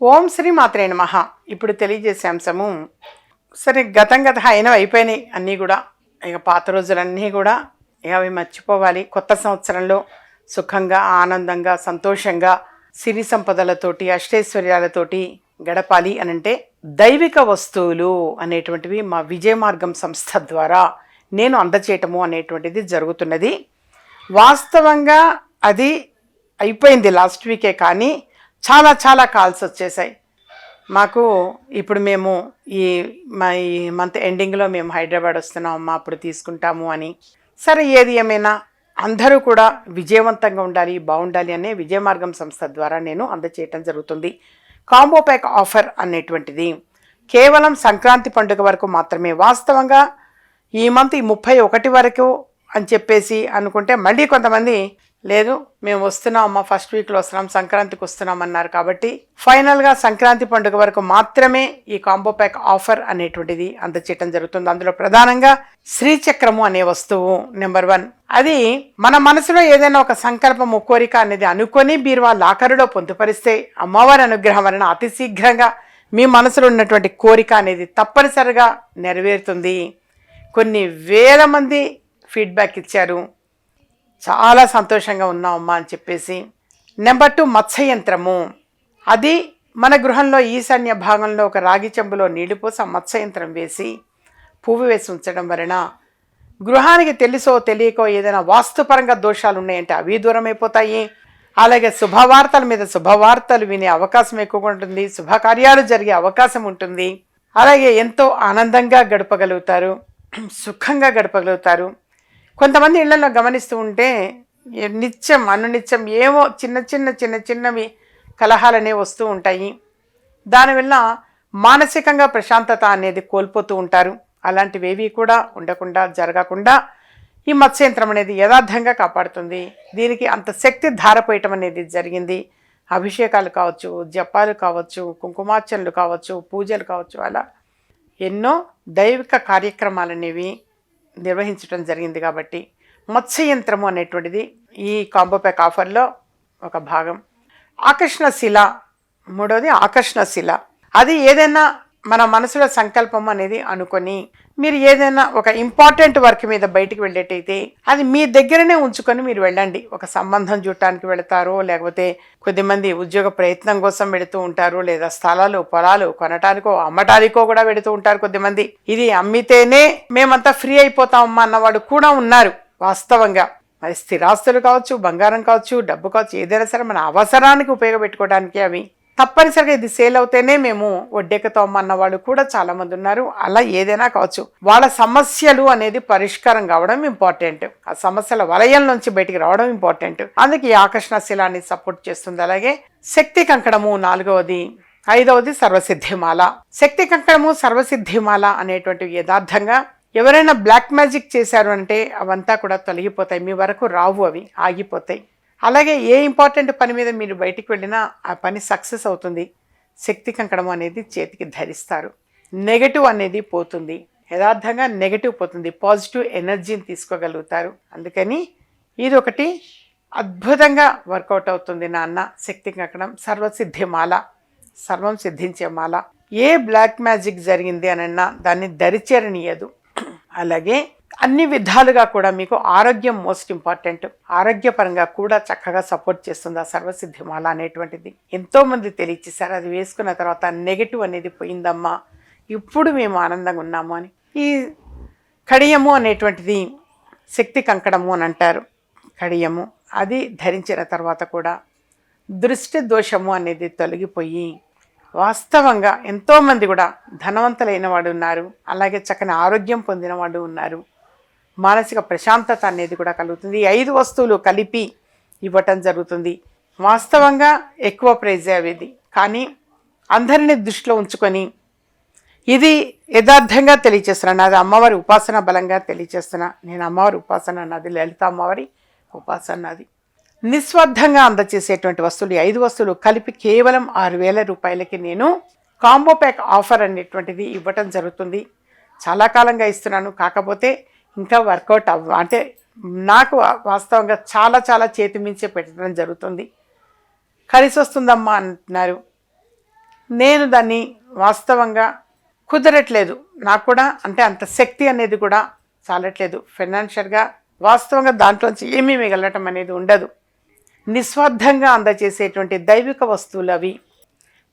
ఓం శ్రీ మాత్రే నమః. ఇప్పుడు తెలియజేసే అంశము సరే గతం గత అయినవి అయిపోయినాయి అన్నీ కూడా. ఇక పాత రోజులన్నీ కూడా ఇక అవి మర్చిపోవాలి. కొత్త సంవత్సరంలో సుఖంగా ఆనందంగా సంతోషంగా సిరి సంపదలతోటి అష్టైశ్వర్యాలతోటి గడపాలి అని అంటే దైవిక వస్తువులు అనేటువంటివి మా విజయ మార్గం సంస్థ ద్వారా నేను అందచేయటము అనేటువంటిది జరుగుతున్నది. వాస్తవంగా అది అయిపోయింది లాస్ట్ వీకే కానీ చాలా చాలా కాల్స్ వచ్చేసాయి. మాకు ఇప్పుడు మేము ఈ మా ఈ మంత్ ఎండింగ్లో మేము హైదరాబాద్ వస్తున్నాం అమ్మా అప్పుడు తీసుకుంటాము అని. సరే ఏది ఏమైనా అందరూ కూడా విజయవంతంగా ఉండాలి బాగుండాలి అనే విజయ మార్గం సంస్థ ద్వారా నేను అందచేయటం జరుగుతుంది. కాంబో ప్యాక్ ఆఫర్ అనేటువంటిది కేవలం సంక్రాంతి పండుగ వరకు మాత్రమే. వాస్తవంగా ఈ మంత్ ఈ ముప్పై ఒకటి వరకు అని చెప్పేసి అనుకుంటే మళ్ళీ కొంతమంది లేదు మేము వస్తున్నాం అమ్మ ఫస్ట్ వీక్లో వస్తున్నాం సంక్రాంతికి వస్తున్నాం అన్నారు కాబట్టి ఫైనల్గా సంక్రాంతి పండుగ వరకు మాత్రమే ఈ కాంబో ప్యాక్ ఆఫర్ అనేటువంటిది అందచేయటం జరుగుతుంది. అందులో ప్రధానంగా శ్రీచక్రము అనే వస్తువు నెంబర్ వన్ అది మన మనసులో ఏదైనా ఒక సంకల్పము కోరిక అనేది అనుకొని బీరువా లాకరులో పొందుపరిస్తే అమ్మవారి అనుగ్రహం వలన అతి శీఘ్రంగా మీ మనసులో ఉన్నటువంటి కోరిక అనేది తప్పనిసరిగా నెరవేరుతుంది. కొన్ని వేల మంది ఫీడ్బ్యాక్ ఇచ్చారు. చాలా సంతోషంగా ఉన్నామమ్మా అని చెప్పేసి. నెంబర్ టూ మత్స్య యంత్రము అది మన గృహంలో ఈశాన్య భాగంలో ఒక రాగి చెంబులో నీళ్ళు పోసి ఆ మత్స్య యంత్రం వేసి పువ్వు వేసి ఉంచడం వలన గృహానికి తెలుసో తెలియకో ఏదైనా వాస్తుపరంగా దోషాలు ఉన్నాయంటే అవి దూరమైపోతాయి. అలాగే శుభవార్తల మీద శుభవార్తలు వినే అవకాశం ఎక్కువగా ఉంటుంది. శుభకార్యాలు జరిగే అవకాశం ఉంటుంది. అలాగే ఎంతో ఆనందంగా గడపగలుగుతారు. సుఖంగా గడపగలుగుతారు. కొంతమంది ఇళ్ళలో గమనిస్తూ ఉంటే నిత్యం అనునిత్యం ఏవో చిన్న చిన్న చిన్న చిన్నవి కలహాలనే వస్తూ ఉంటాయి. దానివల్ల మానసికంగా ప్రశాంతత అనేది కోల్పోతూ ఉంటారు. అలాంటివేవి కూడా ఉండకుండా జరగకుండా ఈ మత్స్యంత్రం అనేది యథార్థంగా కాపాడుతుంది. దీనికి అంత శక్తి ధారపోయటం అనేది జరిగింది. అభిషేకాలు కావచ్చు జపాలు కావచ్చు కుంకుమార్చనలు కావచ్చు పూజలు కావచ్చు అలా ఎన్నో దైవిక కార్యక్రమాలు అనేవి నిర్వహించడం జరిగింది కాబట్టి మత్స్యయంత్రము అనేటువంటిది ఈ కాంబో ప్యాక్ ఆఫర్లో ఒక భాగం. ఆకర్షణ శిల మూడవది ఆకర్షణ శిల. అది ఏదైనా మన మనసులో సంకల్పం అనేది అనుకొని మీరు ఏదైనా ఒక ఇంపార్టెంట్ వర్క్ మీద బయటికి వెళ్ళేటైతే అది మీ దగ్గరనే ఉంచుకొని మీరు వెళ్ళండి. ఒక సంబంధం చూడటానికి వెళతారో లేకపోతే కొద్దిమంది ఉద్యోగ ప్రయత్నం కోసం వెళుతూ ఉంటారు లేదా స్థలాలు పొలాలు కొనటానికో అమ్మటానికో కూడా వెళుతూ ఉంటారు కొద్దిమంది. ఇది అమ్మితేనే మేమంతా ఫ్రీ అయిపోతామమ్మా అన్నవాడు కూడా ఉన్నారు వాస్తవంగా. మరి స్థిరాస్తులు కావచ్చు బంగారం కావచ్చు డబ్బు కావచ్చు ఏదైనా సరే మన అవసరానికి ఉపయోగపెట్టుకోవడానికి అవి తప్పనిసరిగా ఇది సేల్ అవుతేనే మేము వడ్డెక్కుతామన్న వాళ్ళు కూడా చాలామంది ఉన్నారు. అలా ఏదైనా కావచ్చు. వాళ్ళ సమస్యలు అనేది పరిష్కారం కావడం ఇంపార్టెంట్ ఆ సమస్యల వలయం నుంచి బయటికి రావడం ఇంపార్టెంట్ అందుకే ఈ ఆకర్షణ శిలాన్ని సపోర్ట్ చేస్తుంది. అలాగే శక్తి కంకణము నాలుగవది ఐదవది సర్వసిద్ధిమాల. శక్తి కంకణము సర్వసిద్ధిమాల అనేటువంటివి యథార్థంగా ఎవరైనా బ్లాక్ మ్యాజిక్ చేశారు అంటే అవంతా కూడా తొలగిపోతాయి. మీ వరకు రావు అవి ఆగిపోతాయి. అలాగే ఏ ఇంపార్టెంట్ పని మీద మీరు బయటికి వెళ్ళినా ఆ పని సక్సెస్ అవుతుంది. శక్తి కంకణం అనేది చేతికి ధరిస్తారు. నెగటివ్ అనేది పోతుంది. యథార్థంగా నెగటివ్ పోతుంది. పాజిటివ్ ఎనర్జీని తీసుకోగలుగుతారు. అందుకని ఇది ఒకటి అద్భుతంగా వర్కౌట్ అవుతుంది నాన్న. శక్తి కంకణం సర్వసిద్ధి మాల సర్వం సిద్ధించే మాల. ఏ బ్లాక్ మ్యాజిక్ జరిగింది అనన్నా దాన్ని దరిచేరనీయదు. అలాగే అన్ని విధాలుగా కూడా మీకు ఆరోగ్యం మోస్ట్ ఇంపార్టెంట్. ఆరోగ్యపరంగా కూడా చక్కగా సపోర్ట్ చేస్తుంది ఆ సర్వసిద్ధి మాల అనేటువంటిది. ఎంతోమంది తెలియచేశారు అది వేసుకున్న తర్వాత నెగటివ్ అనేది పోయిందమ్మా. ఇప్పుడు మేము ఆనందంగా ఉన్నాము అని. ఈ కడియము అనేటువంటిది శక్తి కంకణము అని అంటారు. కడియము. అది ధరించిన తర్వాత కూడా దృష్టి దోషము అనేది తొలగిపోయి వాస్తవంగా ఎంతోమంది కూడా ధనవంతులైన వాడు ఉన్నారు. అలాగే చక్కని ఆరోగ్యం పొందిన వాడు ఉన్నారు. మానసిక ప్రశాంతత అనేది కూడా కలుగుతుంది. ఐదు వస్తువులు కలిపి ఇవ్వటం జరుగుతుంది. వాస్తవంగా ఎక్కువ ప్రైజ్ అవి కానీ అందరిని దృష్టిలో ఉంచుకొని ఇది యథార్థంగా తెలియచేస్తున్నా. నాది అమ్మవారి ఉపాసన బలంగా తెలియచేస్తున్నా. నేను అమ్మవారి ఉపాసన నాది లలిత అమ్మవారి ఉపాసన నాది. నిస్వార్థంగా అందచేసేటువంటి వస్తువులు ఐదు వస్తువులు కలిపి కేవలం ఆరు వేల రూపాయలకి నేను కాంబో ప్యాక్ ఆఫర్ అనేటువంటిది ఇవ్వటం జరుగుతుంది. చాలా కాలంగా ఇస్తున్నాను. కాకపోతే ఇంకా వర్కౌట్ అవ్వ అంటే నాకు వాస్తవంగా చాలా చాలా చేతి మించే పెట్టడం జరుగుతుంది. కలిసి వస్తుందమ్మా అంటున్నారు. నేను దాన్ని వాస్తవంగా కుదరట్లేదు. నాకు కూడా అంటే అంత శక్తి అనేది కూడా చాలట్లేదు. ఫైనాన్షియల్గా వాస్తవంగా దాంట్లోంచి ఏమీ మిగలటం అనేది ఉండదు. నిస్వార్థంగా అందజేసేటువంటి దైవిక వస్తువులు అవి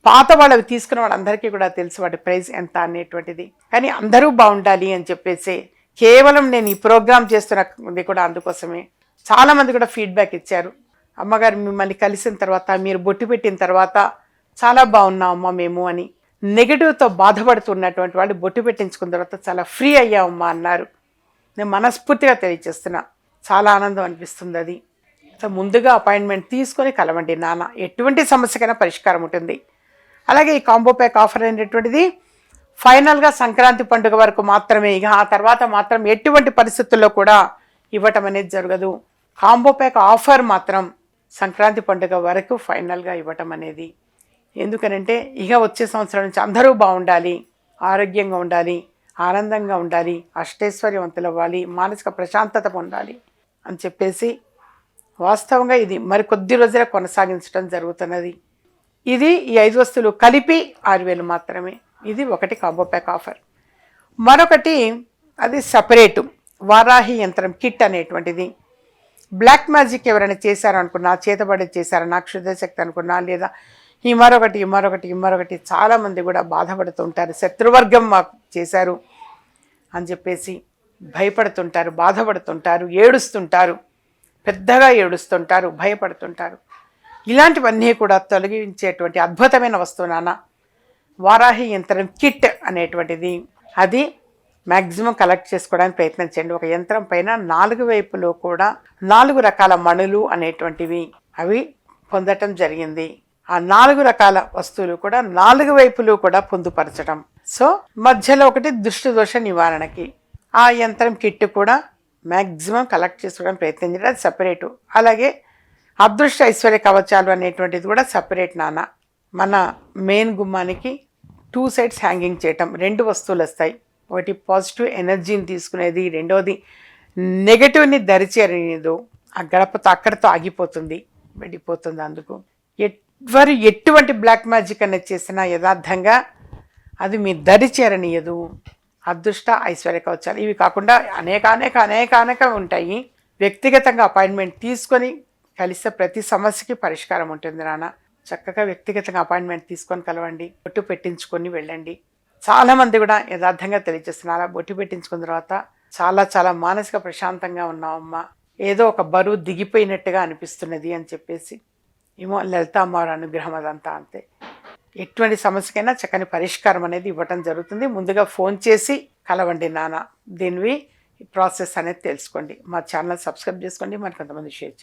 పాత వాళ్ళవి తీసుకున్న వాళ్ళందరికీ కూడా తెలుసు వాటి ప్రైస్ ఎంత అనేటువంటిది. కానీ అందరూ బాగుండాలి అని చెప్పేసి కేవలం నేను ఈ ప్రోగ్రామ్ చేస్తున్నది కూడా అందుకోసమే చాలామంది కూడా ఫీడ్బ్యాక్ ఇచ్చారు. అమ్మగారు మిమ్మల్ని కలిసిన తర్వాత మీరు బొట్టు పెట్టిన తర్వాత చాలా బాగున్నాం అమ్మ మేము అని నెగిటివ్తో బాధపడుతున్నటువంటి వాళ్ళు బొట్టు పెట్టించుకున్న తర్వాత చాలా ఫ్రీ అయ్యామమ్మా అన్నారు. నేను మనస్ఫూర్తిగా తెలియజేస్తున్నా. చాలా ఆనందం అనిపిస్తుంది అది. ముందుగా అపాయింట్మెంట్ తీసుకొని కలవండి నాన్న. ఎటువంటి సమస్యకైనా పరిష్కారం ఉంటుంది. అలాగే ఈ కాంబో ప్యాక్ ఆఫర్ అయినటువంటిది ఫైనల్గా సంక్రాంతి పండుగ వరకు మాత్రమే. ఇక ఆ తర్వాత మాత్రం ఎటువంటి పరిస్థితుల్లో కూడా ఇవ్వటం అనేది జరగదు. కాంబో ప్యాక్ ఆఫర్ మాత్రం సంక్రాంతి పండుగ వరకు ఫైనల్గా ఇవ్వటం అనేది. ఎందుకనంటే ఇక వచ్చే సంవత్సరం నుంచి అందరూ బాగుండాలి ఆరోగ్యంగా ఉండాలి ఆనందంగా ఉండాలి అష్టైశ్వర్యవంతులు అవ్వాలి మానసిక ప్రశాంతత పొందాలి అని చెప్పేసి వాస్తవంగా ఇది మరి కొద్ది రోజులే కొనసాగించడం జరుగుతున్నది. ఇది ఈ ఐదు వస్తువులు కలిపి ఆరు వేలు మాత్రమే. ఇది ఒకటి కాంబో ప్యాక్ ఆఫర్ మరొకటి అది సపరేటు వారాహి యంత్రం కిట్ అనేటువంటిది. బ్లాక్ మ్యాజిక్ ఎవరైనా చేశారనుకున్నా చేతబడి చేశారా నాకు శుద్ధశక్తి అనుకున్నా లేదా ఈ మరొకటి ఈ మరొకటి ఈ మరొకటి చాలామంది కూడా బాధపడుతుంటారు శత్రువర్గం మాకు చేశారు అని చెప్పేసి భయపడుతుంటారు బాధపడుతుంటారు ఏడుస్తుంటారు. పెద్దగా ఏడుస్తుంటారు భయపడుతుంటారు. ఇలాంటివన్నీ కూడా తొలగించేటువంటి అద్భుతమైన వస్తువు నాన్న. వారాహి యంత్రం కిట్ అనేటువంటిది. అది మ్యాక్సిమం కలెక్ట్ చేసుకోవడానికి ప్రయత్నం చేయండి. ఒక యంత్రం పైన నాలుగు వైపులో కూడా నాలుగు రకాల మణులు అనేటువంటివి అవి పొందటం జరిగింది. ఆ నాలుగు రకాల వస్తువులు కూడా నాలుగు వైపులు కూడా పొందుపరచడం సో మధ్యలో ఒకటి దుష్టి దోష నివారణకి. ఆ యంత్రం కిట్ కూడా మ్యాక్సిమం కలెక్ట్ చేసుకోవడానికి ప్రయత్నం అది సపరేటు. అలాగే అదృష్ట ఐశ్వర్య కవచాలు అనేటువంటిది కూడా సపరేట్ నాన్న. మన మెయిన్ గుమ్మానికి టూ సైడ్స్ హ్యాంగింగ్ చేయటం రెండు వస్తువులు వస్తాయి. ఒకటి పాజిటివ్ ఎనర్జీని తీసుకునేది రెండవది నెగటివ్ని దరిచేరనిదు. ఆ గడపతో అక్కడితో ఆగిపోతుంది వెళ్ళిపోతుంది అందుకు. ఎవరు ఎటువంటి బ్లాక్ మ్యాజిక్ అనేది చేసినా యథార్థంగా అది మీ దరి చేరనీయదు అదృష్ట ఐశ్వర్య కవచాలు. ఇవి కాకుండా అనేక అనేక అనేక అనేక ఉంటాయి. వ్యక్తిగతంగా అపాయింట్మెంట్ తీసుకొని కలిసే ప్రతి సమస్యకి పరిష్కారం ఉంటుంది నాన్న. చక్కగా వ్యక్తిగతంగా అపాయింట్మెంట్ తీసుకొని కలవండి బొట్టు పెట్టించుకొని వెళ్ళండి. చాలా మంది కూడా యథార్థంగా తెలియజేస్తున్నారు. అలా బొట్టు పెట్టించుకున్న తర్వాత చాలా చాలా మానసిక ప్రశాంతంగా ఉన్నామమ్మా ఏదో ఒక బరువు దిగిపోయినట్టుగా అనిపిస్తున్నది అని చెప్పేసి ఏమో లలిత అమ్మవారి అనుగ్రహం అదంతా అంతే. ఎటువంటి సమస్యకైనా చక్కని పరిష్కారం అనేది ఇవ్వటం జరుగుతుంది. ముందుగా ఫోన్ చేసి కలవండి నాన్న. దీనివి ప్రాసెస్ అనేది తెలుసుకోండి. మా ఛానల్ సబ్స్క్రైబ్ చేసుకోండి. మరి కొంతమంది షేర్ చేయండి.